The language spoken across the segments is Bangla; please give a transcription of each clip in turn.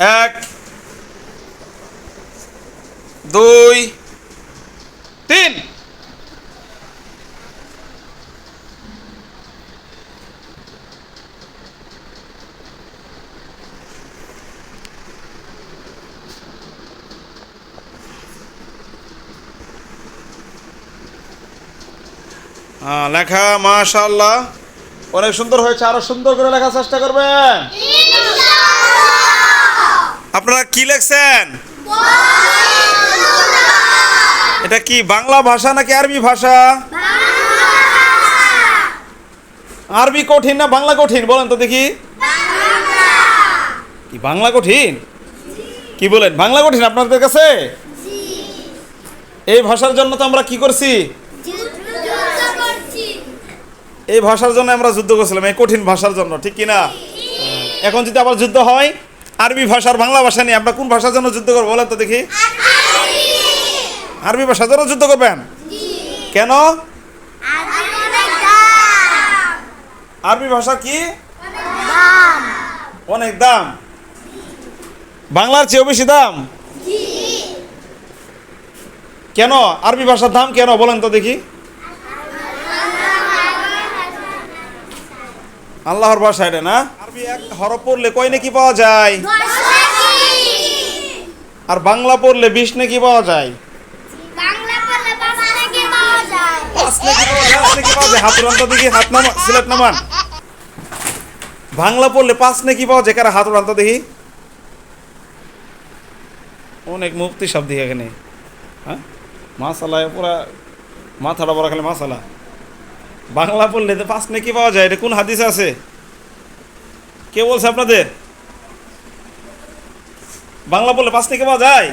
এক দুই তিন। লেখা মাশাল্লাহ অনেক সুন্দর হয়েছে আরও সুন্দর করে লেখার চেষ্টা করবেন। আপনারা কি লেখছেন? এটা কি বাংলা ভাষা নাকি আরবি ভাষা? আরবি কঠিন না বাংলা কঠিন? বলেন তো দেখি। কি বাংলা কঠিন? কি বলেন? বাংলা কঠিন আপনাদের কাছে? এই ভাষার জন্য তো আমরা কি করছি? এই ভাষার জন্য আমরা যুদ্ধ করছিলাম, এই কঠিন ভাষার জন্য, ঠিক কি না এখন যদি আবার যুদ্ধ হয় আরবি ভাষার বাংলা ভাষা নিয়ে আমরা কোন ভাষার জন্য যুদ্ধ করব বলেন তো দেখি। আরবি। ভাষার জন্য যুদ্ধ করবেন? কেন? আরবি ভাষা কি? অনেক দাম। বাংলার চেয়েও বেশি দাম? কেন? আরবি ভাষার দাম কেন? বলেন তো দেখি। আল্লাহর ভাষা এটা না? এক হরফ পড়লে কয় নাকি পাওয়া যায়? আর বাংলা পড়লে বিশ নাকি পাওয়া যায়? বাংলা পড়লে পাঁচ নাকি পাওয়া যায়? কারা হাত উড়ান তো দেখি অনেক মুক্তি শব্দ এখানে। হ্যাঁ? মাসালায় পুরা মাথাটা বড় খালি মাসালা। বাংলা পড়লে পাঁচ নাকি পাওয়া যায়? এটা কোন হাদিস আছে? কে বলছে আপনাদের? বাংলা বলে পাঁচ থেকে পাওয়া যায়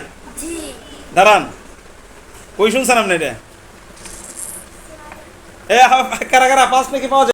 দাঁড়ান। কই শুনছেন আপনি এটা? এ কারা কারা? পাঁচ নাকি পাওয়া যায়